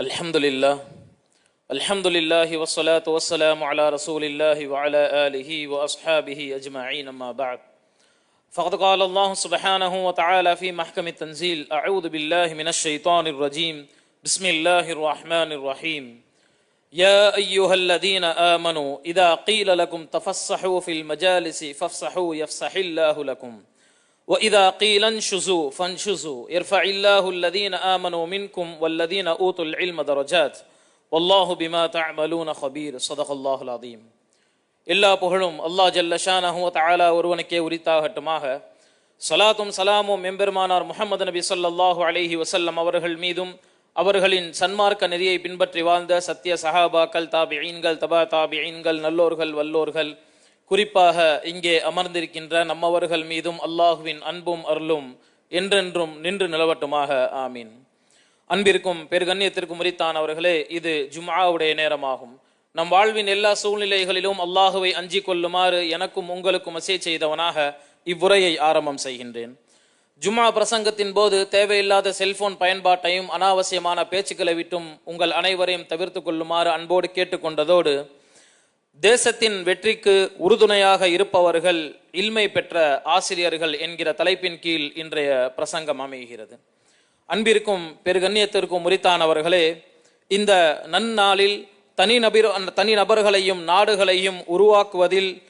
الحمد لله الحمد لله والصلاة والسلام على رسول الله وعلى آله وأصحابه أجمعين أما بعد. فقد قال الله سبحانه وتعالى في محكم التنزيل أعوذ بالله من الشيطان الرجيم. بسم الله الرحمن الرحيم. يا أيها الذين آمنوا إذا قيل لكم تفسحوا في المجالس فافسحوا يفسح الله لكم. وإذا قيل انشزوا فانشزوا يرفع الله الذين آمنوا منكم والذين أوتوا العلم درجات والله بما تعملون خبير صدق الله العظيم எல்லா புகழும் அல்லாஹ் ஜல்ல ஷானஹு தஆலா ஒருவனுக்கே உரித்தாகட்டுமாக சலாத்தும் சலாமும் எம்பெருமானார் முஹம்மது நபி ஸல்லல்லாஹு அலைஹி வஸல்லம் அவர்கள் மீதும் அவர்களின் சன்மார்க்க நெறியை பின்பற்றி வாழ்ந்த சத்திய சஹாபாக்கள் தாபிஈன்கள் தபா தாபிஈன்கள் நல்லோர்கள் வல்லோர்கள் குறிப்பாக இங்கே அமர்ந்திருக்கின்ற நம்மவர்கள் மீதும் அல்லாஹுவின் அன்பும் அருளும் என்றென்றும் நின்று நிலவட்டுமாக. ஆமீன். அன்பிற்கும் பெருகண்ணியத்திற்கும் உரித்தானவர்களே இது ஜும்ஆவுடைய நேரமாகும். நம் வாழ்வின் எல்லா சூழ்நிலைகளிலும் அல்லாஹுவை அஞ்சிக் கொள்ளுமாறு எனக்கும் உங்களுக்கும் அசை செய்தவனாக இவ்வுரையை ஆரம்பம் செய்கின்றேன். ஜும்மா பிரசங்கத்தின் போது தேவையில்லாத செல்போன் பயன்பாட்டையும் அனாவசியமான பேச்சுக்களை விட்டும் உங்கள் அனைவரையும் தவிர்த்து கொள்ளுமாறு அன்போடு கேட்டுக்கொண்டதோடு தேசத்தின் வெற்றிக்கு உறுதுணையாக இருப்பவர்கள் இல்மை பெற்ற ஆசிரியர்கள் என்கிற தலைப்பின் கீழ் இன்றைய பிரசங்கம் அமைகிறது. அன்பிற்கும் பெருகண்ணியத்திற்கும் உரித்தானவர்களே இந்த நன்னாளில் தனி தனி நபர்களையும் நாடுகளையும் உருவாக்குவதில்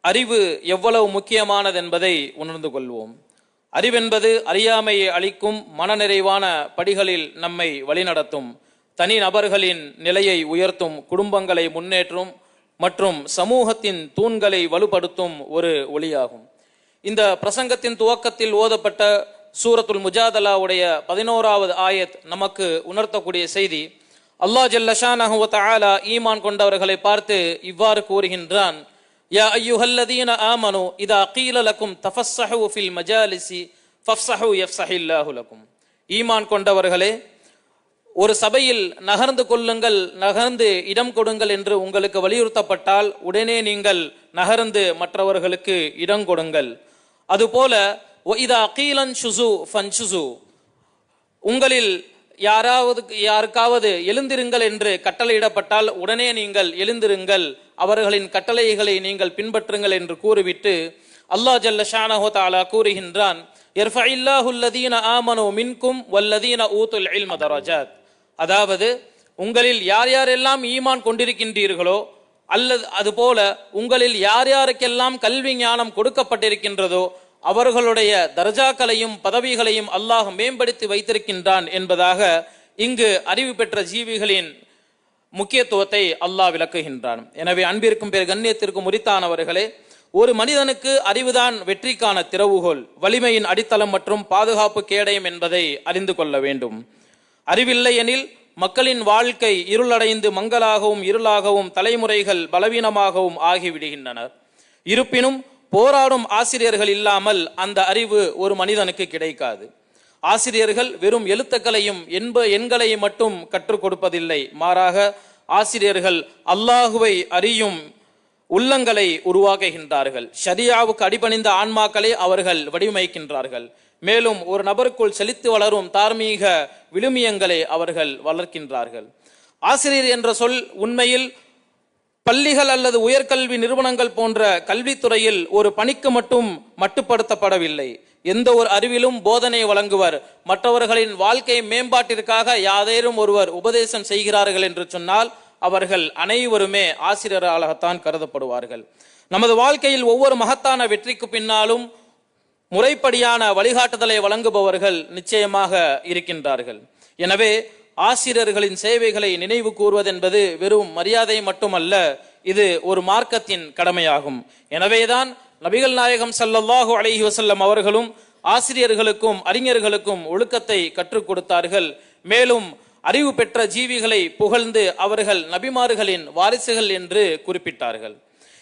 அறிவு எவ்வளவு முக்கியமானது என்பதை உணர்ந்து கொள்வோம். அறிவென்பது அறியாமையை அளிக்கும் மனநிறைவான படிகளில் நம்மை வழிநடத்தும் தனி நபர்களின் நிலையை உயர்த்தும் குடும்பங்களை முன்னேற்றும் மற்றும் சமூகத்தின் தூண்களை வலுப்படுத்தும் ஒரு ஒளியாகும். இந்த பிரசங்கத்தின் துவக்கத்தில் ஓதப்பட்ட சூரத்துல் முஜாதலாவுடைய பதினோராவது ஆயத் நமக்கு உணர்த்தக்கூடிய செய்தி அல்லாஹ் ஜல்லஷானஹு வ ஈமான் கொண்டவர்களை பார்த்து இவ்வாறு கூறுகின்றான் யா ஐயுஹல்லதீன ஆமனு இதா கீல தஃபஸ்ஸஹு ஃபில் மஜாலிசி ஃபஃப்ஸஹு யஃப்ஸஹில்லாஹு லக்கும். ஈமான் கொண்டவர்களே ஒரு சபையில் நகர்ந்து கொள்ளுங்கள் நகர்ந்து இடம் கொடுங்கள் என்று உங்களுக்கு வலியுறுத்தப்பட்டால் உடனே நீங்கள் நகர்ந்து மற்றவர்களுக்கு இடம் கொடுங்கள். அதுபோல இதா கீலன் ஷுசு ஃபன் ஷுசு உங்களில் யாராவது யாருக்காவது எழுந்திருங்கள் என்று கட்டளையிடப்பட்டால் உடனே நீங்கள் எழுந்திருங்கள் அவர்களின் கட்டளைகளை நீங்கள் பின்பற்றுங்கள் என்று கூறிவிட்டு அல்லாஹ் ஜல்ல ஷானஹோ தாலா கூறுகின்றான் இல்லாஹுல்லதீன ஆமனு மின்கும் வல்லதீன ஊத்துல் இல் மதராஜாத் அதாவது உங்களில் யார் யாரெல்லாம் ஈமான் கொண்டிருக்கின்றீர்களோ அல்லது அதுபோல உங்களில் யார் யாருக்கெல்லாம் கல்வி ஞானம் கொடுக்கப்பட்டிருக்கின்றதோ அவர்களுடைய தர்ஜாக்களையும் பதவிகளையும் அல்லாஹ் மேம்படுத்தி வைத்திருக்கின்றான் என்பதாக இங்கு அறிவு பெற்ற ஜீவிகளின் முக்கியத்துவத்தை அல்லாஹ் விளக்குகின்றான். எனவே அன்பிற்கும் பேர் கண்ணியத்திற்கும் உரித்தானவர்களே ஒரு மனிதனுக்கு அறிவுதான் வெற்றிக்கான திறவுகோல் வலிமையின் அடித்தளம் மற்றும் பாதுகாப்பு கேடயம் என்பதை அறிந்து கொள்ள வேண்டும். அறிவில்லை எனில் மக்களின் வாழ்க்கை இருளடைந்து மங்களாகவும் இருளாகவும் தலைமுறைகள் பலவீனமாகவும் ஆகிவிடுகின்றனர். இருப்பினும் போராடும் ஆசிரியர்கள் இல்லாமல் அந்த அறிவு ஒரு மனிதனுக்கு கிடைக்காது. ஆசிரியர்கள் வெறும் எழுத்துக்களையும் என்ப எண்களை மட்டும் கற்றுக் கொடுப்பதில்லை. மாறாக ஆசிரியர்கள் அல்லாஹுவை அறியும் உள்ளங்களை உருவாக்குகின்றார்கள். ஷரியாவுக்கு அடிபணிந்த ஆன்மாக்களை அவர்கள் வடிவமைக்கின்றார்கள். மேலும் ஒரு நபருக்குள் செழித்து வளரும் தார்மீக விழுமியங்களை அவர்கள் வளர்க்கின்றார்கள். ஆசிரியர் என்ற சொல் உண்மையில் பள்ளிகள் அல்லது உயர்கல்வி நிறுவனங்கள் போன்ற கல்வித்துறையில் ஒரு பணிக்கு மட்டும் மட்டுப்படுத்தப்படவில்லை. எந்த ஒரு அறிவிலும் போதனை வழங்குவர். மற்றவர்களின் வாழ்க்கை மேம்பாட்டிற்காக யாதேனும் ஒருவர் உபதேசம் செய்கிறார்கள் என்று சொன்னால் அவர்கள் அனைவருமே ஆசிரியராகத்தான் கருதப்படுவார்கள். நமது வாழ்க்கையில் ஒவ்வொரு மகத்தான வெற்றிக்கு பின்னாலும் முறைப்படியான வழிகாட்டுதலை வழங்குபவர்கள் நிச்சயமாக இருக்கின்றார்கள். எனவே ஆசிரியர்களின் சேவைகளை நினைவு கூறுவதென்பது வெறும் மரியாதை மட்டுமல்ல இது ஒரு மார்க்கத்தின் கடமையாகும். எனவேதான் நபிகள் நாயகம் சல்லல்லாஹு அலஹி வசல்லம் அவர்களும் ஆசிரியர்களுக்கும் அறிஞர்களுக்கும் ஒழுக்கத்தை கற்றுக் கொடுத்தார்கள். மேலும் அறிவு பெற்ற ஜீவிகளை புகழ்ந்து அவர்கள் நபிமார்களின் வாரிசுகள் என்று குறிப்பிட்டார்கள்.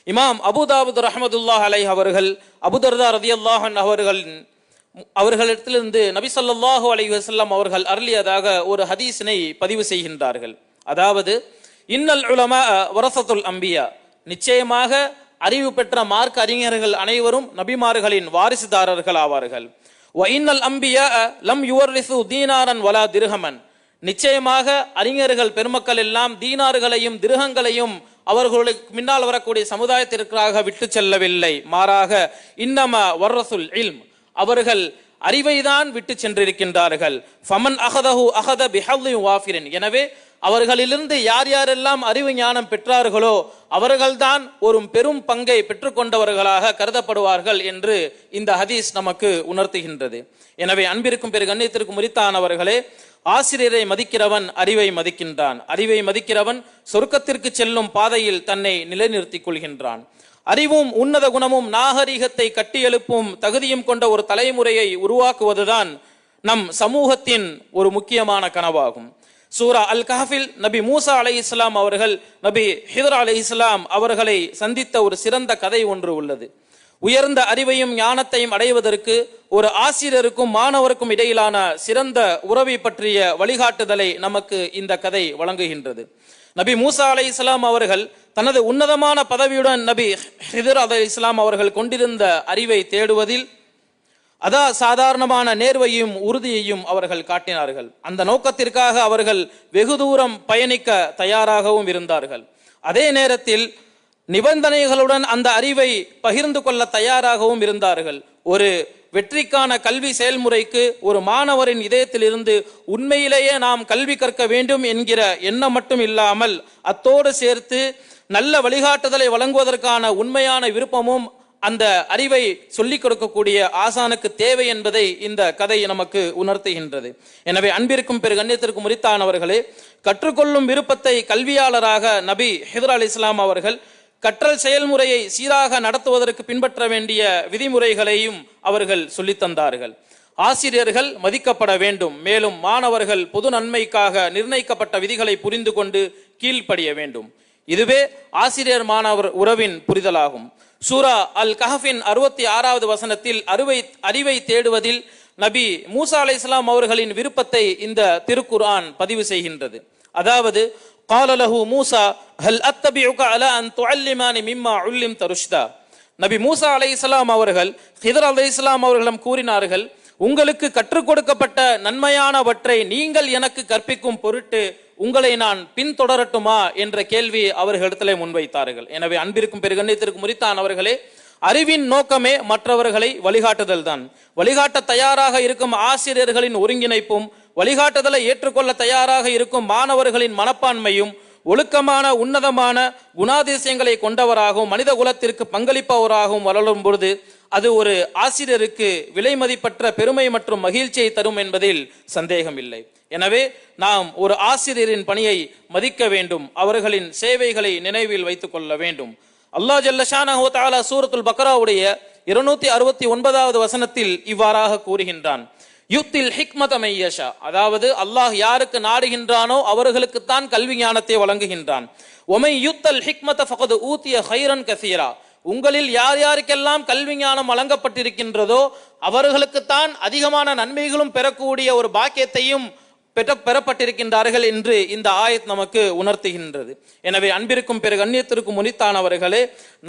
இமாம் அபுதாபுத் ரஹமதுல்லாஹ் அலை அவர்கள் அபுதர்தா ரதியல்லாஹன் அவர்களின் அவர்களிடத்திலிருந்து நபி சொல்லாஹு அலி வசல்லாம் அவர்கள் அருளியதாக ஒரு ஹதீஸினை பதிவு செய்கின்றார்கள். அதாவது இன்னல் உலமா வரசத்துல் அம்பியா. நிச்சயமாக அறிவு பெற்ற மார்க் அறிஞர்கள் அனைவரும் நபிமார்களின் வாரிசுதாரர்கள் ஆவார்கள். இன்னல் அம்பியா லம் யுவர்லிசு தீனாரன் வலா திருஹமன். நிச்சயமாக அறிஞர்கள் பெருமக்கள் எல்லாம் தீனார்களையும் திருகங்களையும் அவர்களுக்கு முன்னால் வரக்கூடிய சமுதாயத்திற்காக விட்டு செல்லவில்லை. மாறாக இன்னம வர்ரசுல் இல்ம் அவர்கள் அறிவை தான் விட்டு சென்றிருக்கின்றார்கள். ஃபமன் அகதஹு அகத பிஹவ்லி வாஃபிரின். எனவே அவர்களிலிருந்து யார் யாரெல்லாம் அறிவு ஞானம் பெற்றார்களோ அவர்கள்தான் ஒரு பெரும் பங்கை பெற்றுக்கொண்டவர்களாக கருதப்படுவார்கள் என்று இந்த ஹதீஸ் நமக்கு உணர்த்துகின்றது. எனவே அன்பிற்கும் பெரு கண்ணியத்திற்கும் முறித்தானவர்களே ஆசிரியரை மதிக்கிறவன் அறிவை மதிக்கின்றான். அறிவை மதிக்கிறவன் சொர்க்கத்திற்கு செல்லும் பாதையில் தன்னை நிலைநிறுத்திக் கொள்கின்றான். அறிவும் உன்னத குணமும் நாகரிகத்தை கட்டியெழுப்பும் தகுதியும் கொண்ட ஒரு தலைமுறையை உருவாக்குவதுதான் நம் சமூகத்தின் ஒரு முக்கியமான கனவாகும். சூரா அல் கஹஃபில் நபி மூசா அலை இஸ்லாம் அவர்கள் நபி ஹிதர் அலை இஸ்லாம் அவர்களை சந்தித்த ஒரு சிறந்த கதை ஒன்று உள்ளது. உயர்ந்த அறிவையும் ஞானத்தையும் அடைவதற்கு ஒரு ஆசிரியருக்கும் மாணவருக்கும் இடையிலான சிறந்த உறவை பற்றிய வழிகாட்டுதலை நமக்கு இந்த கதை வழங்குகின்றது. நபி மூசா அலை இஸ்லாம் அவர்கள் தனது உன்னதமான பதவியுடன் நபி ஹிதர் அலை இஸ்லாம் அவர்கள் கொண்டிருந்த அறிவை தேடுவதில் அதா சாதாரணமான நேர்வையும் உறுதியையும் அவர்கள் காட்டினார்கள். அந்த நோக்கத்திற்காக அவர்கள் வெகு தூரம் பயணிக்க தயாராகவும் இருந்தார்கள். அதே நேரத்தில் நிபந்தனைகளுடன் அந்த அறிவை பகிர்ந்து கொள்ள தயாராகவும் இருந்தார்கள். ஒரு வெற்றிக்கான கல்வி செயல்முறைக்கு ஒரு மாணவரின் இதயத்திலிருந்து உண்மையிலேயே நாம் கல்வி கற்க வேண்டும் என்கிற எண்ணம் மட்டும் இல்லாமல் அத்தோடு சேர்த்து நல்ல வழிகாட்டுதலை வழங்குவதற்கான உண்மையான விருப்பமும் அந்த அறிவை சொல்லிக் கொடுக்கக்கூடிய ஆசானுக்கு தேவை என்பதை இந்த கதை நமக்கு உணர்த்துகின்றது. எனவே அன்பிற்கும் பெரு கண்ணியத்திற்கும் முறித்தானவர்களே கற்றுக்கொள்ளும் விருப்பத்தை கல்வியாளராக நபி ஹிதர் அலி இஸ்லாம் அவர்கள் கற்றல் செயல்முறையை சீராக நடத்துவதற்கு பின்பற்ற வேண்டிய விதிமுறைகளையும் அவர்கள் சொல்லித்தந்தார்கள். ஆசிரியர்கள் மதிக்கப்பட வேண்டும். மேலும் மாணவர்கள் பொது நன்மைக்காக நிர்ணயிக்கப்பட்ட விதிகளை புரிந்து கொண்டு கீழ்ப்படிய வேண்டும். இதுவே ஆசிரியர் மாணவர் உறவின் புரிதலாகும். சூரா அல் கஹஃபின் அறுபத்தி ஆறாவது வசனத்தில் அறுவை அறிவை தேடுவதில் நபி மூசா அலை இஸ்லாம் அவர்களின் விருப்பத்தை இந்த திருக்குர்ஆன் பதிவு செய்கின்றது. அதாவது قال له மூசா ஹல் அத்தபிஉக அலா அன் துஅல்லிமானி மிம்மா உல்லிம் தருஷ்தா நபி மூசா அலை இஸ்லாம் அவர்கள் ஹிதர் அலை இஸ்லாம் அவர்களிடம் கூறினார்கள் உங்களுக்கு கற்றுக் கொடுக்கப்பட்ட நன்மையானவற்றை நீங்கள் எனக்கு கற்பிக்கும் பொருட்டு உங்களை நான் பின்தொடரட்டுமா என்ற கேள்வி அவர்களிடத்திலே முன்வைத்தார்கள் எனவே அன்பிற்கும் பெருகண்ணியத்திற்கும் முறித்தானவர்களே அறிவின் நோக்கமே மற்றவர்களை வழிகாட்டுதல் தான் வழிகாட்ட தயாராக இருக்கும் ஆசிரியர்களின் ஒருங்கிணைப்பும் வழிகாட்டுதலை ஏற்றுக்கொள்ள தயாராக இருக்கும் மாணவர்களின் மனப்பான்மையும் ஒழுக்கமான உன்னதமான குணாதிசயங்களை கொண்டவராகவும் மனித குலத்திற்கு பங்களிப்பவராகவும் வளரும் பொழுது அது ஒரு ஆசிரியருக்கு விலை மதிப்பற்ற பெருமை மற்றும் மகிழ்ச்சியை தரும் என்பதில் சந்தேகம் இல்லை எனவே நாம் ஒரு ஆசிரியரின் பணியை மதிக்க வேண்டும் அவர்களின் சேவைகளை நினைவில் வைத்துக் கொள்ள வேண்டும். அல்லாஹ் ஜல்லஷானஹு தாலா சூரத்துல் பக்ராவுடைய இருநூத்தி அறுபத்தி ஒன்பதாவது வசனத்தில் இவ்வாறாக கூறுகின்றான். யுத்தில் ஹிக்மத மையஷா அதாவது அல்லாஹ் யாருக்கு நாடுகின்றானோ அவர்களுக்குத்தான் கல்வி ஞானத்தை வழங்குகின்றான். ஒமை யுத்தல் ஹிக்மத ஃபகது ஊத்திய ஹைரன் கசீரா. உங்களில் யார் யாருக்கெல்லாம் கல்வி ஞானம் வழங்கப்பட்டிருக்கின்றதோ அவர்களுக்குத்தான் அதிகமான நன்மைகளும் பெறக்கூடிய ஒரு பாக்கியத்தையும் பெற்ற பெறப்பட்டிருக்கின்றார்கள் என்று இந்த ஆயத் நமக்கு உணர்த்துகின்றது. எனவே அன்பிற்கும் பிற கண்ணியத்திற்கும் முனித்தானவர்களே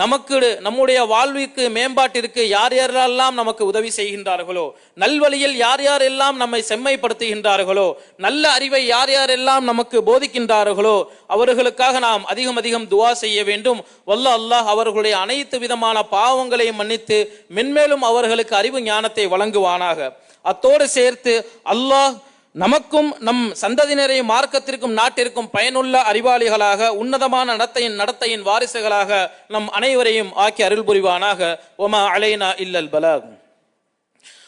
நமக்கு நம்முடைய வாழ்விற்கு மேம்பாட்டிற்கு யார் யாரெல்லாம் நமக்கு உதவி செய்கின்றார்களோ நல்வழியில் யார் யாரெல்லாம் நம்மை செம்மைப்படுத்துகின்றார்களோ நல்ல அறிவை யார் யாரெல்லாம் நமக்கு போதிக்கின்றார்களோ அவர்களுக்காக நாம் அதிகம் அதிகம் துவா செய்ய வேண்டும். வல்ல அல்லாஹ் அவர்களுடைய அனைத்து விதமான பாவங்களையும் மன்னித்து மென்மேலும் அவர்களுக்கு அறிவு ஞானத்தை வழங்குவானாக. அத்தோடு சேர்த்து அல்லாஹ் நமக்கும் நம் சந்ததியினரையும் மார்க்கத்திற்கும் நாட்டிற்கும் பயனுள்ள அறிவாளிகளாக உன்னதமான நடத்தையின் நடத்தையின் வாரிசுகளாக நம் அனைவரையும் ஆக்கி அருள் புரிவானாக. ஒமா அலைனா இல்லல் பலாகும்.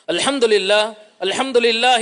அலமதுல்லா அலமதுல்லா